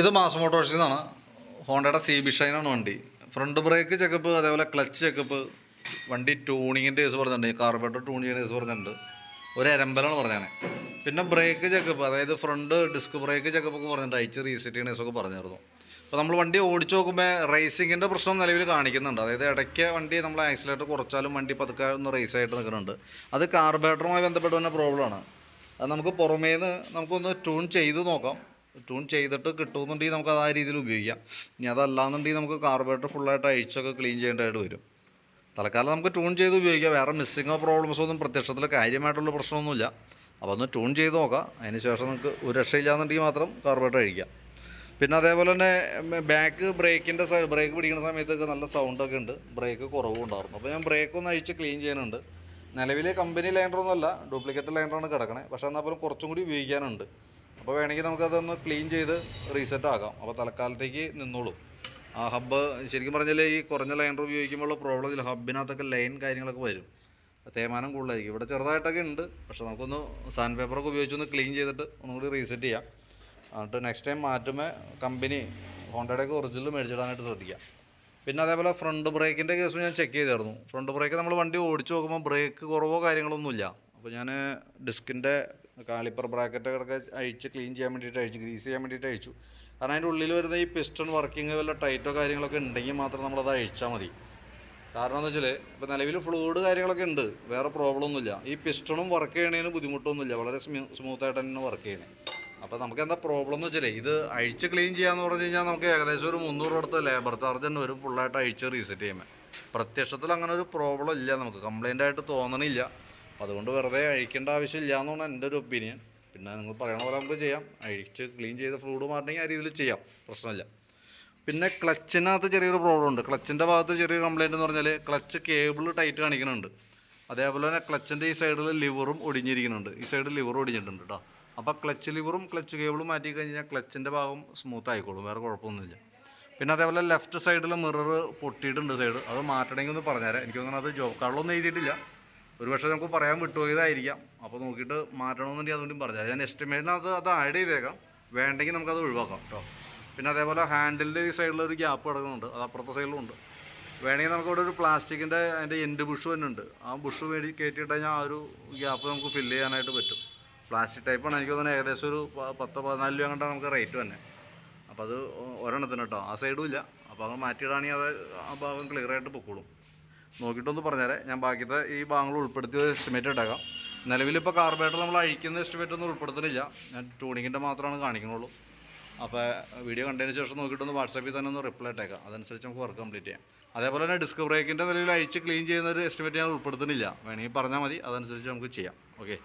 ഇത് മാസ് മോട്ടോഴ്സിൽ നിന്നാണ് ഹോണ്ടയുടെ സി ബി ഷൈനാണ് വണ്ടി. ഫ്രണ്ട് ബ്രേക്ക് ചെക്കപ്പ് അതേപോലെ ക്ലച്ച് ചെക്കപ്പ് വണ്ടി ട്യൂണിങ്ങിന്റെ കേസ് പറഞ്ഞിട്ടുണ്ട്. കാർബേറ്റർ ട്യൂൺ ചെയ്യുന്ന കേസ് പറഞ്ഞിട്ടുണ്ട്. ഒരു എരമ്പലാണ് പറഞ്ഞത് പിന്നെ ബ്രേക്ക് ചെക്കപ്പ് അതായത് ഫ്രണ്ട് ഡിസ്ക് ബ്രേക്ക് ചെക്കപ്പ് ഒക്കെ പറഞ്ഞിട്ടുണ്ട്. അയച്ച് റീസെറ്റ് ചെയ്യണ കേസൊക്കെ പറഞ്ഞിരുന്നു. അപ്പോൾ നമ്മൾ വണ്ടി ഓടിച്ചു നോക്കുമ്പോൾ റേസിങ്ങിന്റെ പ്രശ്നം നിലവിൽ കാണിക്കുന്നുണ്ട്. അതായത് ഇടയ്ക്ക് വണ്ടി നമ്മൾ ആക്സിലേറ്റർ കുറച്ചാലും വണ്ടി പതുക്കെ ഒന്ന് റേസ് ആയിട്ട് നിൽക്കുന്നുണ്ട്. അത് കാർബേറ്ററുമായി ബന്ധപ്പെട്ട് തന്നെ പ്രോബ്ലമാണ് അത് നമുക്ക് പുറമേന്ന് നമുക്കൊന്ന് ട്യൂൺ ചെയ്ത് നോക്കാം. ട്യൂൺ ചെയ്തിട്ട് കിട്ടുമെന്നുണ്ടെങ്കിൽ നമുക്ക് അത് ആ രീതിയിൽ ഉപയോഗിക്കാം. ഇനി അതല്ലാന്നുണ്ടെങ്കിൽ നമുക്ക് കാർബറേറ്റർ ഫുള്ളായിട്ട് അഴിച്ചൊക്കെ ക്ലീൻ ചെയ്യേണ്ടതായിട്ട് വരും. തൽക്കാലം നമുക്ക് ട്യൂൺ ചെയ്ത് ഉപയോഗിക്കാം. വേറെ മിസ്സിങ്ങോ പ്രോബ്ലംസോ ഒന്നും പ്രത്യക്ഷത്തിൽ കാര്യമായിട്ടുള്ള പ്രശ്നമൊന്നുമില്ല. അപ്പോൾ ഒന്ന് ട്യൂൺ ചെയ്ത് നോക്കാം. അതിന് ശേഷം നമുക്ക് ഒരു രക്ഷയില്ലാന്നുണ്ടെങ്കിൽ മാത്രം കാർബറേറ്റർ അഴിക്കാം. പിന്നെ അതേപോലെ തന്നെ ബാക്ക് ബ്രേക്കിന്റെ സൈഡ് ബ്രേക്ക് പിടിക്കുന്ന സമയത്തൊക്കെ നല്ല സൗണ്ടൊക്കെ ഉണ്ട്. ബ്രേക്ക് കുറവും ഉണ്ടായിരുന്നു. അപ്പോൾ ഞാൻ ബ്രേക്ക് ഒന്ന് അഴിച്ച് ക്ലീൻ ചെയ്യാനുണ്ട്. നിലവിലെ കമ്പനി ലൈൻഡറൊന്നുമല്ല ഡ്യൂപ്ലിക്കേറ്റ് ലൈൻഡറാണ് കിടക്കണേ. പക്ഷേ എന്നാൽ പോലും കുറച്ചും കൂടി ഉപയോഗിക്കാനുണ്ട്. അപ്പോൾ വേണമെങ്കിൽ നമുക്കതൊന്ന് ക്ലീൻ ചെയ്ത് റീസെറ്റ് ആക്കാം. അപ്പോൾ തൽക്കാലത്തേക്ക് നിന്നോളും. ആ ഹബ്ബ് ശരിക്കും പറഞ്ഞാൽ ഈ കുറഞ്ഞ ലൈനർ ഉപയോഗിക്കുമ്പോൾ പ്രോബ്ലം ഇല്ല. ഹബ്ബിനകത്തൊക്കെ ലൈൻ കാര്യങ്ങളൊക്കെ വരും. തേമാനം കൂടുതലായിരിക്കും. ഇവിടെ ചെറുതായിട്ടൊക്കെ ഉണ്ട്. പക്ഷേ നമുക്കൊന്ന് സാൻഡ് പേപ്പറൊക്കെ ഉപയോഗിച്ചൊന്ന് ക്ലീൻ ചെയ്തിട്ട് ഒന്നുകൂടി റീസെറ്റ് ചെയ്യാം. എന്നിട്ട് നെക്സ്റ്റ് ടൈം മാറ്റുമ്പോൾ കമ്പനി ഹോണ്ടയുടെയൊക്കെ ഒറിജിനൽ മേടിച്ചിടാനായിട്ട് ശ്രദ്ധിക്കാം. പിന്നെ അതേപോലെ ഫ്രണ്ട് ബ്രേക്കിന്റെ കേസും ഞാൻ ചെക്ക് ചെയ്തായിരുന്നു. ഫ്രണ്ട് ബ്രേക്ക് നമ്മൾ വണ്ടി ഓടിച്ച് നോക്കുമ്പോൾ ബ്രേക്ക് കുറവോ കാര്യങ്ങളൊന്നുമില്ല. അപ്പോൾ ഞാൻ ഡിസ്കിന്റെ കാലിപ്പർ ബ്രാക്കറ്റൊക്കെ അഴിച്ച് ക്ലീൻ ചെയ്യാൻ വേണ്ടിയിട്ട് അഴിച്ചു ഗ്രീസ് ചെയ്യാൻ വേണ്ടിയിട്ട് അഴിച്ചു. കാരണം അതിന്റെ ഉള്ളിൽ വരുന്ന ഈ പിസ്റ്റൺ വർക്കിംഗ് വല്ല ടൈറ്റോ കാര്യങ്ങളൊക്കെ ഉണ്ടെങ്കിൽ മാത്രം നമ്മളത് അഴിച്ചാൽ മതി. കാരണം എന്താ വെച്ചാൽ ഇപ്പോൾ നിലവിൽ ഫ്ലൂയിഡ് കാര്യങ്ങളൊക്കെ ഉണ്ട്. വേറെ പ്രോബ്ലം ഒന്നുമില്ല. ഈ പിസ്റ്റണും വർക്ക് ചെയ്യണതിന് ബുദ്ധിമുട്ടൊന്നുമില്ല. വളരെ സ്മൂത്തായിട്ട് തന്നെ വർക്ക് ചെയ്യണേ. അപ്പോൾ നമുക്ക് എന്താ പ്രോബ്ലം എന്ന് വെച്ചാൽ ഇത് അഴിച്ച് ക്ലീൻ ചെയ്യാന്ന് പറഞ്ഞു കഴിഞ്ഞാൽ നമുക്ക് ഏകദേശം ഒരു മുന്നൂറ് അടുത്ത് ലേബർ ചാർജ് തന്നെ വരും ഫുള്ളായിട്ട് അഴിച്ച് റീസെറ്റ് ചെയ്യുമ്പോൾ പ്രത്യക്ഷത്തിൽ അങ്ങനെ ഒരു പ്രോബ്ലം ഇല്ല നമുക്ക്. കംപ്ലൈന്റ് ആയിട്ട് തോന്നണില്ല. അതുകൊണ്ട് വെറുതെ അഴിക്കേണ്ട ആവശ്യമില്ല എന്നാണ് എന്റെ ഒരു ഒപ്പീനിയൻ പിന്നെ നിങ്ങൾ പറയണ പോലെ നമുക്ക് ചെയ്യാം. അഴിച്ച് ക്ലീൻ ചെയ്ത് ഫ്ലൂഡ് മാറണമെങ്കിൽ ആ രീതിയിൽ ചെയ്യാം. പ്രശ്നമില്ല. പിന്നെ ക്ലച്ചിനകത്ത് ചെറിയൊരു പ്രോബ്ലം ഉണ്ട്. ക്ലച്ചിന്റെ ഭാഗത്ത് ചെറിയ കംപ്ലയിന്റ് എന്ന് പറഞ്ഞാൽ ക്ലച്ച് കേബിൾ ടൈറ്റ് കാണിക്കുന്നുണ്ട്. അതേപോലെ തന്നെ ക്ലച്ചിന്റെ ഈ സൈഡിൽ ലിവറും ഒടിഞ്ഞിരിക്കുന്നുണ്ട്. ഈ സൈഡിൽ ലിവർ ഒടിഞ്ഞിട്ടുണ്ട് കേട്ടോ അപ്പോൾ ക്ലച്ച് ലിവറും ക്ലച്ച് കേബിളും മാറ്റി കഴിഞ്ഞാൽ ക്ലച്ചിന്റെ ഭാഗം സ്മൂത്ത് ആയിക്കോളും. വേറെ കുഴപ്പമൊന്നുമില്ല. പിന്നെ അതേപോലെ ലെഫ്റ്റ് സൈഡിൽ മിറർ പൊട്ടിയിട്ടുണ്ട് സൈഡ് അത് മാറ്റണമെങ്കിൽ ഒന്ന് പറഞ്ഞുതരാം. എനിക്ക് തോന്നുന്നു അത് ജോബ് കാർഡിലൊന്നും എഴുതിയിട്ടില്ല. ഒരു പക്ഷേ നമുക്ക് പറയാൻ വിട്ടുപോയതായിരിക്കാം അപ്പോൾ നോക്കിയിട്ട് മാറ്റണമെന്നുണ്ടെങ്കിൽ അതുകൊണ്ടും പറഞ്ഞുതരാം ഞാൻ എസ്റ്റിമേറ്റിനകത്ത് അത് ആഡ് ചെയ്തേക്കാം. വേണ്ടെങ്കിൽ നമുക്കത് ഒഴിവാക്കാം കേട്ടോ. പിന്നെ അതേപോലെ ഹാൻഡിലിന്റെ ഈ സൈഡിൽ ഒരു ഗ്യാപ്പ് കിടക്കുന്നുണ്ട്. അത് അപ്പുറത്തെ സൈഡിലും ഉണ്ട്. വേണമെങ്കിൽ നമുക്ക് ഇവിടെ ഒരു പ്ലാസ്റ്റിക്കിന്റെ അതിന്റെ എൻഡ് ബുഷ് തന്നെ ഉണ്ട്. ആ ബുഷ് മേടി കയറ്റിയിട്ട് കഴിഞ്ഞാൽ ആ ഒരു ഗ്യാപ്പ് നമുക്ക് ഫില്ല് ചെയ്യാനായിട്ട് പറ്റും. പ്ലാസ്റ്റിക് ടൈപ്പാണ് എനിക്ക് തോന്നുന്നത് ഏകദേശം ഒരു പത്ത് പതിനാല് രൂപ കണ്ടാണ് നമുക്ക് റേറ്റ് തന്നെ അപ്പോൾ അത് ഒരെണ്ണത്തിന് കേട്ടോ. ആ സൈഡും ഇല്ല. അപ്പോൾ അത് മാറ്റിയിടാണെങ്കിൽ അത് ആ ഭാഗം ക്ലിയർ ആയിട്ട് പൊക്കോളും. നോക്കിയിട്ടൊന്ന് പറഞ്ഞേരെ. ഞാൻ ബാക്കിയത്തെ ഈ ഭാഗങ്ങൾ ഉൾപ്പെടുത്തി ഒരു എസ്റ്റിമേറ്റ് ഇട്ടേക്കാം. നിലവിലിപ്പോൾ കാർബേറ്റർ നമ്മൾ അഴിക്കുന്ന എസ്റ്റിമേറ്റ് ഒന്നും ഉൾപ്പെടുത്തുന്നില്ല. ഞാൻ ട്യൂണിങ്ങിന്റെ മാത്രമാണ് കാണിക്കുന്നുള്ളൂ അപ്പോൾ വീഡിയോ കണ്ടതിന് ശേഷം നോക്കിയിട്ടൊന്ന് വാട്സാപ്പിൽ തന്നെ ഒന്ന് റിപ്ലൈ ഇട്ടേക്കാം. അതനുസരിച്ച് നമുക്ക് വർക്ക് കംപ്ലീറ്റ് ചെയ്യാം. അതേപോലെ തന്നെ ഡിസ്ക് ബ്രേക്കിന്റെ നിലവിൽ അഴിച്ച് ക്ലീൻ ചെയ്യുന്ന ഒരു എസ്റ്റിമേറ്റ് ഞാൻ ഉൾപ്പെടുത്തുന്നില്ല. വേണമെങ്കിൽ പറഞ്ഞാൽ മതി. അതനുസരിച്ച് നമുക്ക് ചെയ്യാം. ഓക്കെ